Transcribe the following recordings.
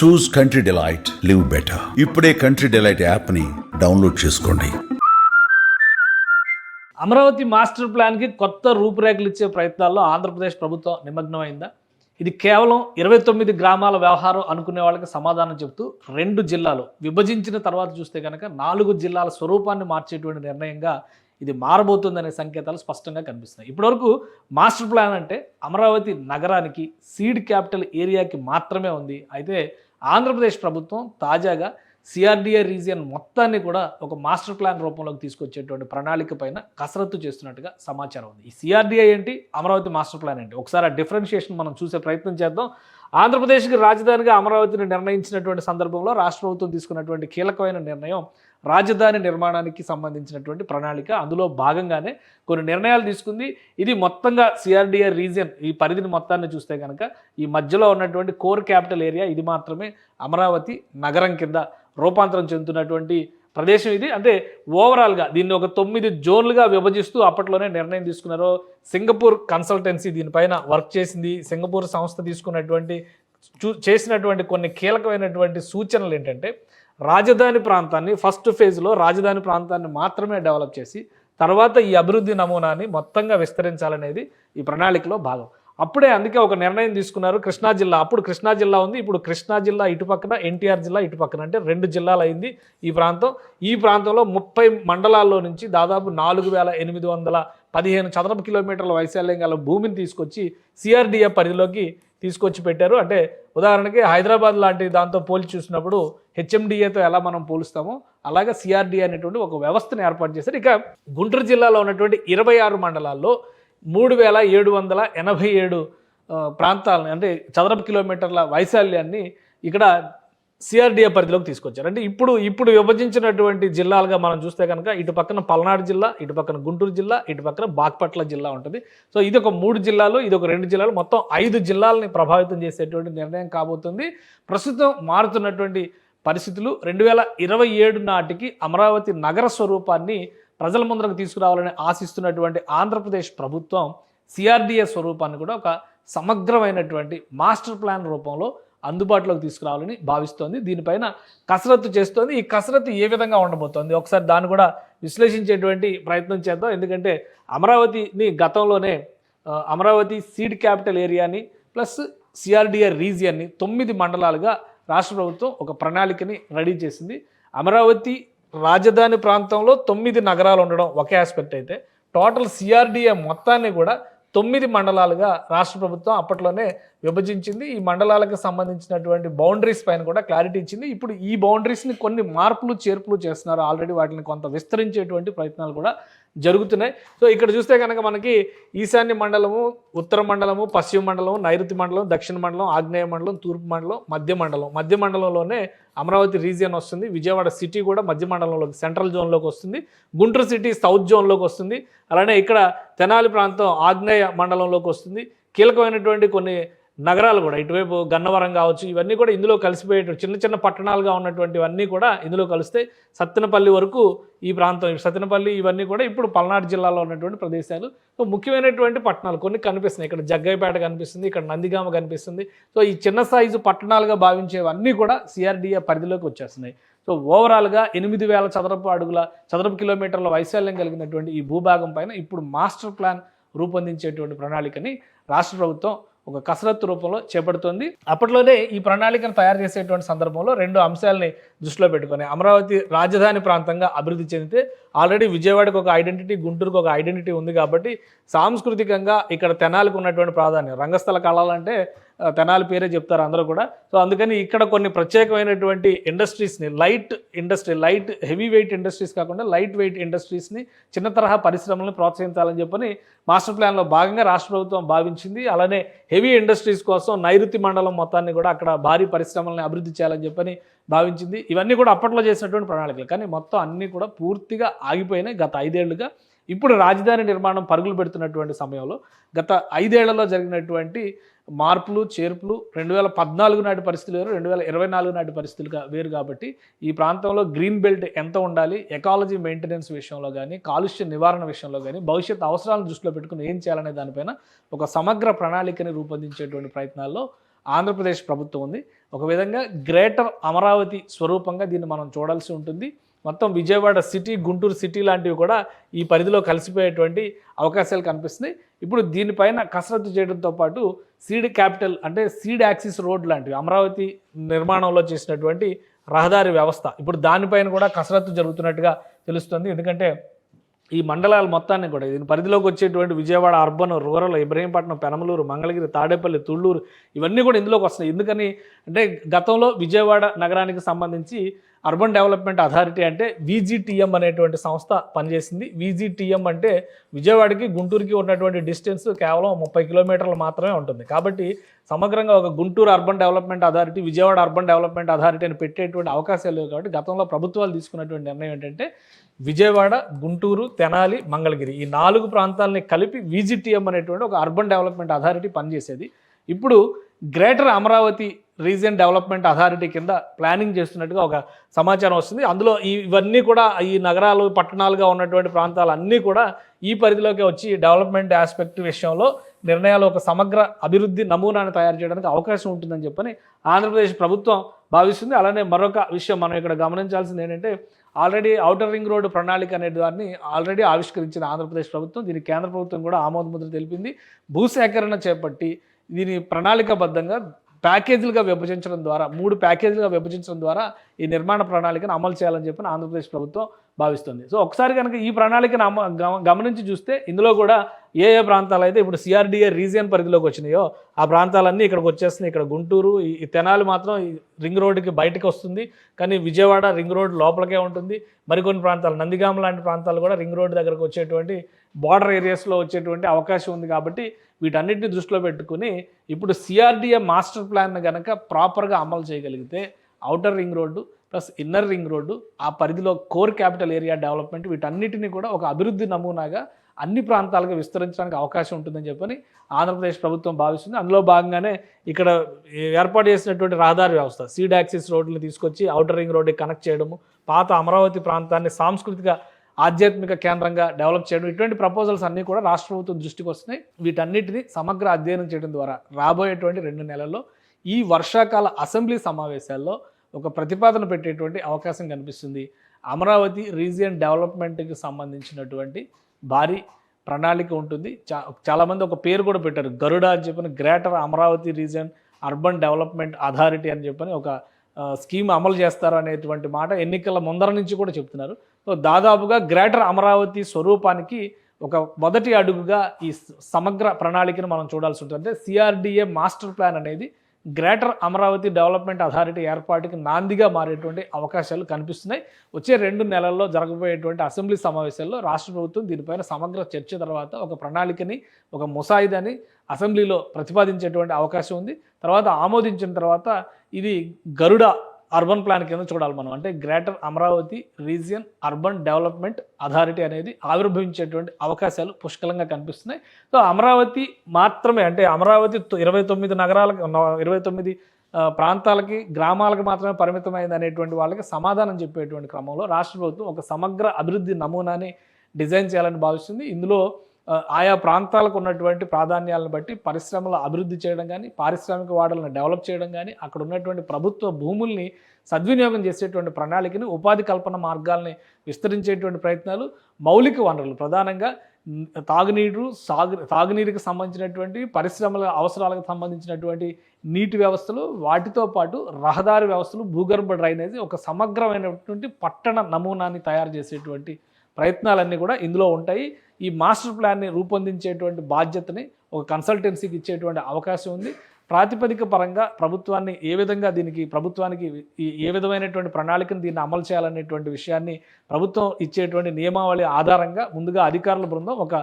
Choose country delight live better ఇప్పుడే country delight యాప్ని download చేసుకోండి. అమరావతి మాస్టర్ ప్లాన్కి కొత్త రూపురేఖలు ఇచ్చే ప్రయత్నాల్లో ఆంధ్రప్రదేశ్ ప్రభుత్వం నిమగ్నమైందా? ఇది కేవలం ఇరవై తొమ్మిది గ్రామాల వ్యవహారం అనుకునే వాళ్ళకి సమాధానం చెబుతూ రెండు జిల్లాలు విభజించిన తర్వాత చూస్తే కనుక నాలుగు జిల్లాల స్వరూపాన్ని మార్చేటువంటి నిర్ణయంగా ఇది మారబోతుందనే సంకేతాలు స్పష్టంగా కనిపిస్తున్నాయి. ఇప్పటివరకు మాస్టర్ ప్లాన్ అంటే అమరావతి నగరానికి సీడ్ క్యాపిటల్ ఏరియాకి మాత్రమే ఉంది. అయితే ఆంధ్రప్రదేశ్ ప్రభుత్వం తాజాగా సిఆర్డిఏ రీజియన్ మొత్తాన్ని కూడా ఒక మాస్టర్ ప్లాన్ రూపంలోకి తీసుకొచ్చేటువంటి ప్రణాళిక పైన కసరత్తు చేస్తున్నట్టుగా సమాచారం ఉంది. ఈ సిఆర్డిఏ ఏంటి? అమరావతి మాస్టర్ ప్లాన్ ఏంటి? ఒకసారి ఆ డిఫరెన్షియేషన్ మనం చూసే ప్రయత్నం చేద్దాం. ఆంధ్రప్రదేశ్కి రాజధానిగా అమరావతిని నిర్ణయించినటువంటి సందర్భంలో రాష్ట్ర ప్రభుత్వం తీసుకున్నటువంటి కీలకమైన నిర్ణయం రాజధాని నిర్మాణానికి సంబంధించినటువంటి ప్రణాళిక. అందులో భాగంగానే కొన్ని నిర్ణయాలు తీసుకుంది. ఇది మొత్తంగా సిఆర్డిఆర్ రీజియన్ ఈ పరిధిని మొత్తాన్ని చూస్తే కనుక ఈ మధ్యలో ఉన్నటువంటి కోర్ క్యాపిటల్ ఏరియా ఇది మాత్రమే అమరావతి నగరం కింద రూపాంతరం చెందుతున్నటువంటి ప్రదేశం ఇది. అంటే ఓవరాల్గా దీన్ని ఒక తొమ్మిది జోన్లుగా విభజిస్తూ అప్పట్లోనే నిర్ణయం తీసుకున్నారు సింగపూర్ కన్సల్టెన్సీ దీనిపైన వర్క్ చేసింది. సింగపూర్ సంస్థ తీసుకున్నటువంటి చూ చేసినటువంటి కొన్ని కీలకమైనటువంటి సూచనలు ఏంటంటే రాజధాని ప్రాంతాన్ని ఫస్ట్ ఫేజ్లో రాజధాని ప్రాంతాన్ని మాత్రమే డెవలప్ చేసి తర్వాత ఈ అభివృద్ధి నమూనాని మొత్తంగా విస్తరించాలనేది ఈ ప్రణాళికలో భాగం. అప్పుడే అందుకే ఒక నిర్ణయం తీసుకున్నారు కృష్ణా జిల్లా. అప్పుడు కృష్ణా జిల్లా ఉంది ఇప్పుడు కృష్ణా జిల్లా ఇటుపక్కన ఎన్టీఆర్ జిల్లా ఇటుపక్కన. అంటే రెండు జిల్లాలు అయింది ఈ ప్రాంతం. ఈ ప్రాంతంలో ముప్పై మండలాల్లో నుంచి దాదాపు నాలుగు వేల ఎనిమిది వందల పదిహేను చదరపు కిలోమీటర్ల వైశాల్యం గల భూమిని తీసుకొచ్చి సిఆర్డిఏ పరిధిలోకి తీసుకొచ్చి పెట్టారు. అంటే ఉదాహరణకి హైదరాబాద్ లాంటి దాంతో పోల్చి చూసినప్పుడు హెచ్ఎండిఏతో ఎలా మనం పోలుస్తామో అలాగే సిఆర్డిఏ అనేటువంటి ఒక వ్యవస్థను ఏర్పాటు చేశారు. ఇక గుంటూరు జిల్లాలో ఉన్నటువంటి ఇరవై ఆరు మండలాల్లో మూడు వేల ఏడు వందల ఎనభై ఏడు ప్రాంతాలను అంటే చదరపు కిలోమీటర్ల వైశాల్యాన్ని ఇక్కడ సిఆర్డిఏ పరిధిలోకి తీసుకొచ్చారు. అంటే ఇప్పుడు ఇప్పుడు విభజించినటువంటి జిల్లాలుగా మనం చూస్తే కనుక ఇటు పక్కన పల్నాడు జిల్లా ఇటు పక్కన గుంటూరు జిల్లా ఇటు పక్కన బాగ్పట్ల జిల్లా ఉంటుంది. సో ఇది ఒక మూడు జిల్లాలు ఇది ఒక రెండు జిల్లాలు. మొత్తం ఐదు జిల్లాలని ప్రభావితం చేసేటువంటి నిర్ణయం కాబోతుంది. ప్రస్తుతం మారుతున్నటువంటి పరిస్థితులు రెండు వేల ఇరవై ఏడు నాటికి అమరావతి నగర స్వరూపాన్ని ప్రజల ముందరకు తీసుకురావాలని ఆశిస్తున్నటువంటి ఆంధ్రప్రదేశ్ ప్రభుత్వం సిఆర్డిఏ స్వరూపాన్ని కూడా ఒక సమగ్రమైనటువంటి మాస్టర్ ప్లాన్ రూపంలో అందుబాటులోకి తీసుకురావాలని భావిస్తోంది. దీనిపైన కసరత్తు చేస్తోంది. ఈ కసరత్తు ఏ విధంగా ఉండబోతోంది? ఒకసారి దాన్ని కూడా విశ్లేషించేటువంటి ప్రయత్నం చేద్దాం. ఎందుకంటే అమరావతిని గతంలోనే అమరావతి సీడ్ క్యాపిటల్ ఏరియాని ప్లస్ సిఆర్డిఆర్ రీజియన్ని తొమ్మిది మండలాలుగా రాష్ట్ర ప్రభుత్వం ఒక ప్రణాళికని రెడీ చేసింది. అమరావతి రాజధాని ప్రాంతంలో తొమ్మిది నగరాలు ఉండడం ఒకే ఆస్పెక్ట్ అయితే టోటల్ సిఆర్డిఏ మొత్తాన్ని కూడా తొమ్మిది మండలాలుగా రాష్ట్ర ప్రభుత్వం అప్పట్లోనే విభజించింది. ఈ మండలాలకు సంబంధించినటువంటి బౌండరీస్ పైన కూడా క్లారిటీ ఇచ్చింది. ఇప్పుడు ఈ బౌండరీస్ని కొన్ని మార్పులు చేర్పులు చేస్తున్నారు. ఆల్రెడీ వాటిని కొంత విస్తరించేటువంటి ప్రయత్నాలు కూడా జరుగుతున్నాయి. సో ఇక్కడ చూస్తే కనుక మనకి ఈశాన్య మండలము ఉత్తర మండలము పశ్చిమ మండలం నైరుతి మండలం దక్షిణ మండలం ఆగ్నేయ మండలం తూర్పు మండలం మధ్య మండలం. మధ్య మండలంలోనే అమరావతి రీజియన్ వస్తుంది. విజయవాడ సిటీ కూడా మధ్య మండలంలోకి సెంట్రల్ జోన్లోకి వస్తుంది. గుంటూరు సిటీ సౌత్ జోన్లోకి వస్తుంది. అలానే ఇక్కడ తెనాలి ప్రాంతం ఆగ్నేయ మండలంలోకి వస్తుంది. కీలకమైనటువంటి కొన్ని నగరాలు కూడా ఇటువైపు గన్నవరం కావచ్చు ఇవన్నీ కూడా ఇందులో కలిసిపోయేట చిన్న చిన్న పట్టణాలుగా ఉన్నటువంటివన్నీ కూడా ఇందులో కలిస్తే సత్తెనపల్లి వరకు ఈ ప్రాంతం సత్తెనపల్లి ఇవన్నీ కూడా ఇప్పుడు పల్నాడు జిల్లాలో ఉన్నటువంటి ప్రదేశాలు. సో ముఖ్యమైనటువంటి పట్టణాలు కొన్ని కనిపిస్తున్నాయి. ఇక్కడ జగ్గైపేట కనిపిస్తుంది ఇక్కడ నందిగామ కనిపిస్తుంది. సో ఈ చిన్న సైజు పట్టణాలుగా భావించేవన్నీ కూడా సిఆర్డిఏ పరిధిలోకి వచ్చేస్తున్నాయి. సో ఓవరాల్గా ఎనిమిది వేల చదరపు అడుగుల చదరపు కిలోమీటర్ల వైశాల్యం కలిగినటువంటి ఈ భూభాగం పైన ఇప్పుడు మాస్టర్ ప్లాన్ రూపొందించేటువంటి ప్రణాళికని రాష్ట్ర ప్రభుత్వం ఒక కసరత్తు రూపంలో చేపడుతోంది. అప్పట్లోనే ఈ ప్రణాళికను తయారు చేసేటువంటి సందర్భంలో రెండు అంశాలని దృష్టిలో పెట్టుకొని అమరావతి రాజధాని ప్రాంతంగా అభివృద్ధి చెందితే ఆల్రెడీ విజయవాడకు ఒక ఐడెంటిటీ గుంటూరుకు ఒక ఐడెంటిటీ ఉంది కాబట్టి సాంస్కృతికంగా ఇక్కడ తెనాలకు ఉన్నటువంటి ప్రాధాన్యం. రంగస్థల కళలంటే తెనాలి పేరే చెప్తారు అందరూ కూడా. సో అందుకని ఇక్కడ కొన్ని ప్రత్యేకమైనటువంటి ఇండస్ట్రీస్ని light industry light heavy weight industries కాకుండా లైట్ వెయిట్ ఇండస్ట్రీస్ని చిన్న తరహా పరిశ్రమలను ప్రోత్సహించాలని చెప్పని మాస్టర్ ప్లాన్లో భాగంగా రాష్ట్ర ప్రభుత్వం భావించింది. అలానే హెవీ ఇండస్ట్రీస్ కోసం నైరుతి మండలం మొత్తాన్ని కూడా అక్కడ భారీ పరిశ్రమలను అభివృద్ధి చేయాలని చెప్పని భావించింది. ఇవన్నీ కూడా అప్పట్లో చేసినటువంటి ప్రణాళికలు. కానీ మొత్తం అన్నీ కూడా పూర్తిగా ఆగిపోయినాయి గత ఐదేళ్ళుగా. ఇప్పుడు రాజధాని నిర్మాణం పరుగులు పెడుతున్నటువంటి సమయంలో గత ఐదేళ్ళలో జరిగినటువంటి మార్పులు చేర్పులు రెండు వేల పద్నాలుగు నాటి పరిస్థితులు వేరు రెండు వేల ఇరవై నాలుగు నాటి పరిస్థితులుగా వేరు కాబట్టి ఈ ప్రాంతంలో గ్రీన్ బెల్ట్ ఎంత ఉండాలి ఎకాలజీ మెయింటెనెన్స్ విషయంలో కానీ కాలుష్య నివారణ విషయంలో కానీ భవిష్యత్ అవసరాలను దృష్టిలో పెట్టుకుని ఏం చేయాలనే దానిపైన ఒక సమగ్ర ప్రణాళికని రూపొందించేటువంటి ప్రయత్నాల్లో ఆంధ్రప్రదేశ్ ప్రభుత్వం ఉంది. ఒక విధంగా గ్రేటర్ అమరావతి స్వరూపంగా దీన్ని మనం చూడాల్సి ఉంటుంది. మొత్తం విజయవాడ సిటీ గుంటూరు సిటీ లాంటివి కూడా ఈ పరిధిలో కలిసిపోయేటువంటి అవకాశాలు కనిపిస్తున్నాయి. ఇప్పుడు దీనిపైన కసరత్తు చేయడంతో పాటు సీడ్ క్యాపిటల్ అంటే సీడ్ యాక్సిస్ రోడ్ లాంటివి అమరావతి నిర్మాణంలో చేసినటువంటి రహదారి వ్యవస్థ ఇప్పుడు దానిపైన కూడా కసరత్తు జరుగుతున్నట్టుగా తెలుస్తుంది. ఎందుకంటే ఈ మండలాల మొత్తాన్ని కూడా దీని పరిధిలోకి వచ్చేటువంటి విజయవాడ అర్బన్ రూరల్ ఇబ్రహీంపట్నం పెనమలూరు మంగళగిరి తాడేపల్లి తుళ్ళూరు ఇవన్నీ కూడా ఇందులోకి వస్తున్నాయి. ఎందుకని అంటే గతంలో విజయవాడ నగరానికి సంబంధించి అర్బన్ డెవలప్మెంట్ అథారిటీ అంటే విజిటిఎం అనేటువంటి సంస్థ పనిచేసింది. విజిటిఎం అంటే విజయవాడకి గుంటూరుకి ఉన్నటువంటి డిస్టెన్స్ కేవలం ముప్పై కిలోమీటర్లు మాత్రమే ఉంటుంది. కాబట్టి సమగ్రంగా ఒక Guntur urban development authority Vijayawada urban development authority అని పెట్టేటువంటి అవకాశాలు లేవు కాబట్టి గతంలో ప్రభుత్వాలు తీసుకున్నటువంటి నిర్ణయం ఏంటంటే విజయవాడ గుంటూరు తెనాలి మంగళగిరి ఈ నాలుగు ప్రాంతాలని కలిపి విజిటిఎం అనేటువంటి ఒక అర్బన్ డెవలప్మెంట్ అథారిటీ పనిచేసేది. ఇప్పుడు greater Amaravati region development authority కింద ప్లానింగ్ చేస్తున్నట్టుగా ఒక సమాచారం వస్తుంది. అందులో ఇవన్నీ కూడా ఈ నగరాలు పట్టణాలుగా ఉన్నటువంటి ప్రాంతాలు అన్నీ కూడా ఈ పరిధిలోకి వచ్చి డెవలప్మెంట్ ఆస్పెక్ట్ విషయంలో నిర్ణయాలు ఒక సమగ్ర అభివృద్ధి నమూనాను తయారు చేయడానికి అవకాశం ఉంటుందని చెప్పని ఆంధ్రప్రదేశ్ ప్రభుత్వం భావిస్తుంది. అలానే మరొక విషయం మనం ఇక్కడ గమనించాల్సింది ఏంటంటే ఆల్రెడీ ఔటర్ రింగ్ రోడ్డు ప్రణాళిక అనే దాన్ని ఆల్రెడీ ఆవిష్కరించిన ఆంధ్రప్రదేశ్ ప్రభుత్వం దీనికి కేంద్ర ప్రభుత్వం కూడా ఆమోదముద్ర తెలిపింది. భూసేకరణ చేపట్టి దీని ప్రణాళికబద్ధంగా ప్యాకేజీలుగా విభజించడం ద్వారా మూడు ప్యాకేజీలుగా విభజించడం ద్వారా ఈ నిర్మాణ ప్రణాళికను అమలు చేయాలని చెప్పిన ఆంధ్రప్రదేశ్ ప్రభుత్వం భావిస్తుంది. సో ఒకసారి కనుక ఈ ప్రణాళికను గమ- గమనించి చూస్తే ఇందులో కూడా ఏ ఏ ప్రాంతాలు అయితే ఇప్పుడు సిఆర్డిఏ రీజియన్ పరిధిలోకి వచ్చినాయో ఆ ప్రాంతాలన్నీ ఇక్కడికి వచ్చేస్తున్నాయి. ఇక్కడ గుంటూరు ఈ తెనాలి మాత్రం ఈ రింగ్ రోడ్డుకి బయటకు వస్తుంది. కానీ విజయవాడ రింగ్ రోడ్ లోపలికే ఉంటుంది. మరికొన్ని ప్రాంతాలు నందిగామ లాంటి ప్రాంతాలు కూడా రింగ్ రోడ్ దగ్గరకు వచ్చేటువంటి బార్డర్ ఏరియాస్లో వచ్చేటువంటి అవకాశం ఉంది కాబట్టి వీటన్నిటిని దృష్టిలో పెట్టుకుని ఇప్పుడు సిఆర్డిఏ మాస్టర్ ప్లాన్ కనుక ప్రాపర్గా అమలు చేయగలిగితే outer ring road plus inner ring road ఆ పరిధిలో కోర్ క్యాపిటల్ ఏరియా డెవలప్మెంట్ వీటన్నిటిని కూడా ఒక అభివృద్ధి నమూనాగా అన్ని ప్రాంతాలకు విస్తరించడానికి అవకాశం ఉంటుందని చెప్పని ఆంధ్రప్రదేశ్ ప్రభుత్వం భావిస్తుంది. అందులో భాగంగానే ఇక్కడ ఏర్పాటు చేసినటువంటి రహదారి వ్యవస్థ సీడ్ యాక్సిస్ రోడ్లు తీసుకొచ్చి అవుటర్ రింగ్ రోడ్డుకి కనెక్ట్ చేయడము పాత అమరావతి ప్రాంతాన్ని సాంస్కృతిక ఆధ్యాత్మిక కేంద్రంగా డెవలప్ చేయడం ఇటువంటి ప్రపోజల్స్ అన్నీ కూడా రాష్ట్ర ప్రభుత్వం దృష్టికి వస్తున్నాయి. వీటన్నిటిని సమగ్ర అధ్యయనం చేయడం ద్వారా రాబోయేటువంటి రెండు నెలల్లో ఈ వర్షాకాల అసెంబ్లీ సమావేశాల్లో ఒక ప్రతిపాదన పెట్టేటువంటి అవకాశం కనిపిస్తుంది. అమరావతి రీజియన్ డెవలప్మెంట్కి సంబంధించినటువంటి భారీ ప్రణాళిక ఉంటుంది. చా చాలామంది ఒక పేరు కూడా పెట్టారు. గరుడ అని చెప్పిన greater Amaravati region urban development authority అని చెప్పని ఒక స్కీమ్ అమలు చేస్తారు అనేటువంటి మాట ఎన్నికల ముందర నుంచి కూడా చెప్తున్నారు. సో దాదాపుగా గ్రేటర్ అమరావతి స్వరూపానికి ఒక మొదటి అడుగుగా ఈ సమగ్ర ప్రణాళికను మనం చూడాల్సి ఉంటుంది. అంటే సిఆర్డిఏ మాస్టర్ ప్లాన్ అనేది గ్రేటర్ అమరావతి డెవలప్మెంట్ అథారిటీ ఏర్పాటుకి నాందిగా మారేటువంటి అవకాశాలు కనిపిస్తున్నాయి. వచ్చే రెండు నెలల్లో జరగబోయేటువంటి అసెంబ్లీ సమావేశాల్లో రాష్ట్ర ప్రభుత్వం దీనిపైన సమగ్ర చర్చ తర్వాత ఒక ప్రణాళికని ఒక ముసాయిదాని అసెంబ్లీలో ప్రతిపాదించేటువంటి అవకాశం ఉంది. తర్వాత ఆమోదించిన తర్వాత ఇది గరుడ అర్బన్ ప్లాన్ కింద చూడాలి మనం. అంటే greater Amaravati region urban development authority అనేది ఆవిర్భవించేటువంటి అవకాశాలు పుష్కలంగా కనిపిస్తున్నాయి. సో అమరావతి మాత్రమే అంటే అమరావతి తొ- ఇరవై తొమ్మిది నగరాలకు ఉన్న- ఇరవై తొమ్మిది ప్రాంతాలకి గ్రామాలకు మాత్రమే పరిమితమైంది అనేటువంటి వాళ్ళకి సమాధానం చెప్పేటువంటి క్రమంలో రాష్ట్ర ప్రభుత్వం ఒక సమగ్ర అభివృద్ధి నమూనాని డిజైన్ చేయాలని భావిస్తుంది. ఇందులో ఆయా ప్రాంతాలకు ఉన్నటువంటి ప్రాధాన్యాలను బట్టి పరిశ్రమల అభివృద్ధి చేయడం కానీ పారిశ్రామిక వాడలను డెవలప్ చేయడం కానీ అక్కడ ఉన్నటువంటి ప్రభుత్వ భూముల్ని సద్వినియోగం చేసేటువంటి ప్రణాళికని ఉపాధి కల్పన మార్గాల్ని విస్తరించేటువంటి ప్రయత్నాలు మౌలిక వనరులు. ప్రధానంగా తాగునీరు సాగు తాగునీరుకి సంబంధించినటువంటి పరిశ్రమల అవసరాలకు సంబంధించినటువంటి నీటి వ్యవస్థలు వాటితో పాటు రహదారి వ్యవస్థలు భూగర్భ డ్రైనేజీ ఒక సమగ్రమైనటువంటి పట్టణ నమూనాని తయారు చేసేటువంటి ప్రయత్నాలన్నీ కూడా ఇందులో ఉంటాయి. ఈ మాస్టర్ ప్లాన్ని రూపొందించేటువంటి బాధ్యతని ఒక కన్సల్టెన్సీకి ఇచ్చేటువంటి అవకాశం ఉంది. ప్రాతిపదిక పరంగా ప్రభుత్వాన్ని ఏ విధంగా దీనికి ప్రభుత్వానికి ఈ- ఏ విధమైనటువంటి ప్రణాళికను దీన్ని అమలు చేయాలనేటువంటి విషయాన్ని ప్రభుత్వం ఇచ్చేటువంటి నియమావళి ఆధారంగా ముందుగా అధికారుల బృందం ఒక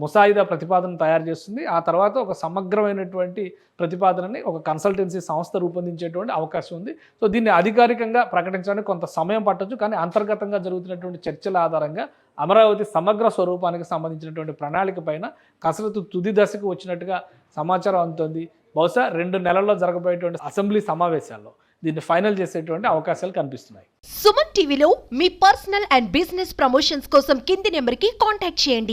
ముసాయిదా ప్రతిపాదన తయారు చేస్తుంది. ఆ తర్వాత ఒక సమగ్రమైనటువంటి ప్రతిపాదనని ఒక కన్సల్టెన్సీ సంస్థ రూపొందించేటువంటి అవకాశం ఉంది. సో దీన్ని అధికారికంగా ప్రకటించడానికి కొంత సమయం పట్టొచ్చు. కానీ అంతర్గతంగా జరుగుతున్నటువంటి చర్చల ఆధారంగా అమరావతి సమగ్ర స్వరూపానికి సంబంధించినటువంటి ప్రణాళిక పైన కసరత్తు తుది దశకు వచ్చినట్టుగా సమాచారం అందుతుంది. బహుశా రెండు నెలల్లో జరగబోయేటువంటి అసెంబ్లీ సమావేశాల్లో దీన్ని ఫైనల్ చేసేటువంటి అవకాశాలు కనిపిస్తున్నాయి. సుమన్ టీవీలో మీ పర్సనల్ అండ్ బిజినెస్ ప్రమోషన్స్ కోసం కింది నెంబర్కి కాంటాక్ట్ చేయండి.